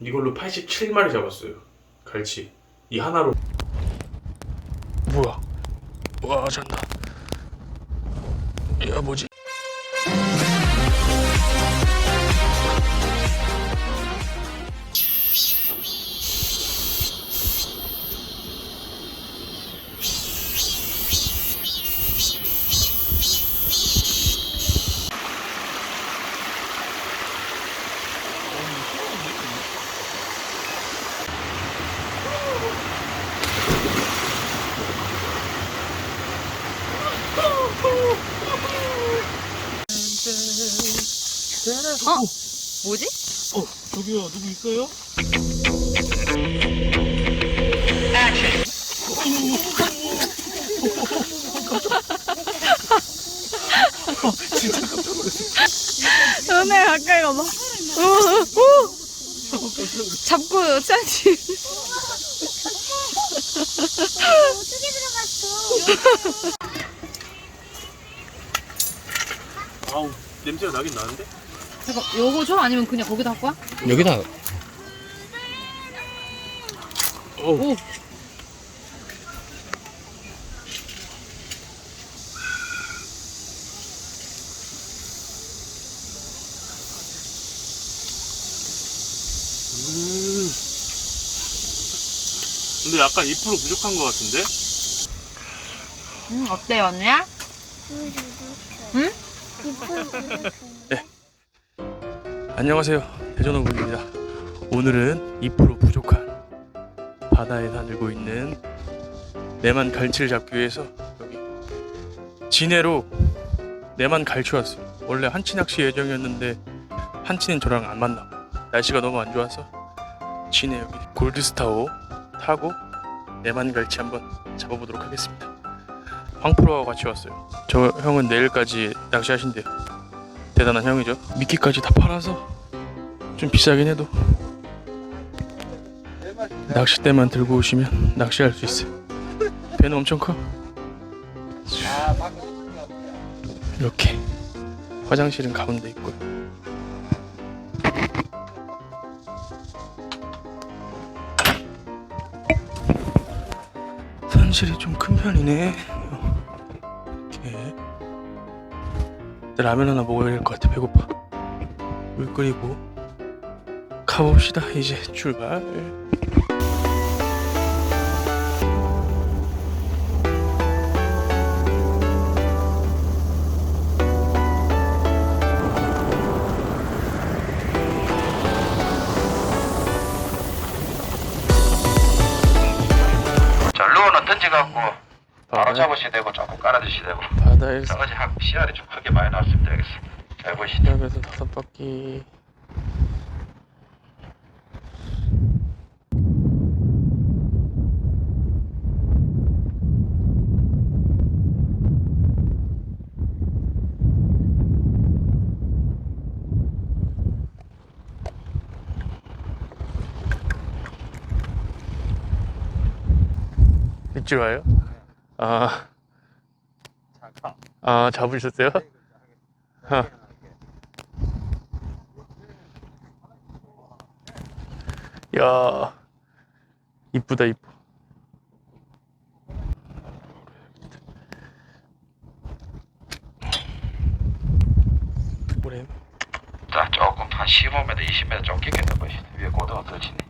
이걸로 87마리 잡았어요. 갈치. 이 하나로 뭐야? 와 잔다. 야 뭐지? 어? 뭐지? 어 저기요 누구 있어요? 진짜 깜짝 놀랐어. 은혜 가까이 가봐. 오, 오. 잡고 짜지. 아우 냄새가 나긴 나는데? 잠깐, 요거 줘? 아니면 그냥 거기다 할 거야? 여기다 오. 음. 근데 약간 2% 부족한 것 같은데? 응, 어때, 언니야? 응? 안녕하세요. 대전어군입니다. 오늘은 2% 부족한 바다에 다니고 있는 내만 갈치를 잡기 위해서 여기 진해로 내만 갈치 왔어요. 원래 한치 낚시 예정이었는데 한치는 저랑 안 만나고 날씨가 너무 안 좋아서 진해 여기 골드스타호 타고 내만 갈치 한번 잡아보도록 하겠습니다. 황프로와 같이 왔어요. 저 형은 내일까지 낚시하신대요 대단한 형이죠. 미끼까지 다 팔아서 좀 비싸긴 해도 낚싯대만 들고 오시면 낚시할 수 있어요. 배는 엄청 커. 이렇게 화장실은 가운데 있고요 선실이 좀 큰 편이네 라면 하나 먹어야 될 것 같아. 배고파. 물 끓이고 가봅시다. 이제 출발. 자, 루어는 던져갖고 바로 바다, 잡으셔야 되고 조금 깔아주셔야 되고. 바다에서 자, 어제 한 씨알이 좀 크게 많이 나왔습니다 여기서 잘 보시죠? 시작에서 다섯 바퀴. 일찍 와요? 아, 아 잡으셨어요? 아. 야 이쁘다 이뻐 자 조금 한 15m 20m 좀 깊게 넣어보시죠 위에 고등어 터지네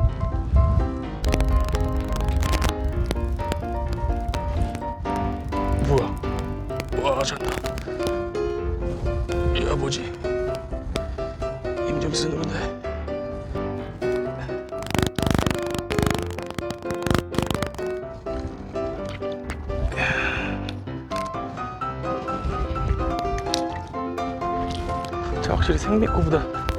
힘좀 쓰는데. 자 확실히 생맥 거보다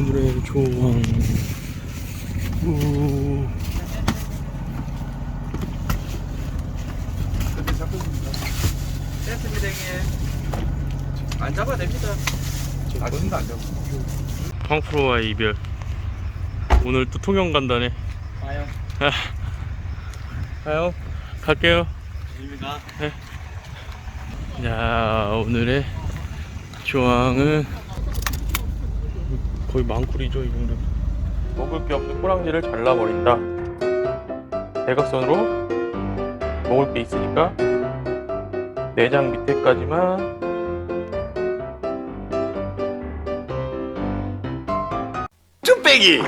오늘의. 됐습니다 형님 안 잡아도 됩니다 아직도 안 잡고 황프로와의 이별. 오늘 또 통영 간다네. 와요 가요. 갈게요. 재미가 야 오늘의 조항은 거의 망쿨이죠 이 정도. 먹을 게 없는 꼬랑지를 잘라버린다. 대각선으로 먹을 게 있으니까 내장 밑에까지만 쭈빼기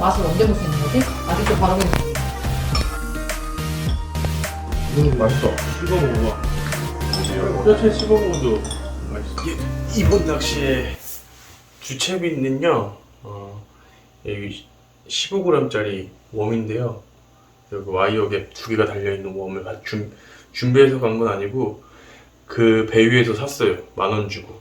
맛을 언제 볼 수 있는 거지? 아직도 바로 음 맛있어 씹어 먹어봐 뼈채 씹어 먹어도 맛있어. 이번 낚시의 주채비는요, 어, 여기 15g짜리 웜인데요. 여기 와이어 갭두 개가 달려있는 웜을 가- 준, 준비해서 간 건 아니고, 그 배 위에서 샀어요. 만 원 주고.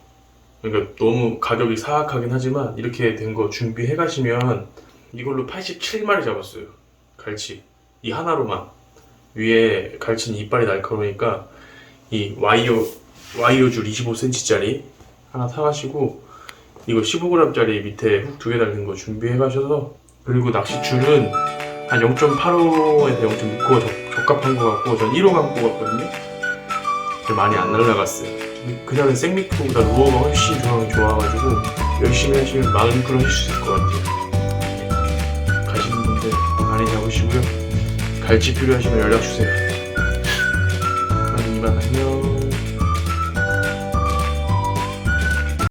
그러니까 너무 가격이 사악하긴 하지만, 이렇게 된 거 준비해 가시면, 이걸로 87마리 잡았어요. 갈치. 이 하나로만. 위에 갈치는 이빨이 날카로우니까, 이 와이어 와이어 줄 25cm짜리 하나 사가시고 이거 15g짜리 밑에 훅 두 개 달린 거 준비해 가셔서 그리고 낚시 줄은 한 0.85에서 0.6호가 적, 적합한 것 같고 전 1호 감고 갔거든요 많이 안 날라갔어요 그냥 생미크보다 루어가 훨씬 좋아, 좋아가지고 열심히 하시면 많은 프로 하실 수 있을 것 같아요 갈치 필요하시면 연락 주세요. 이만 안녕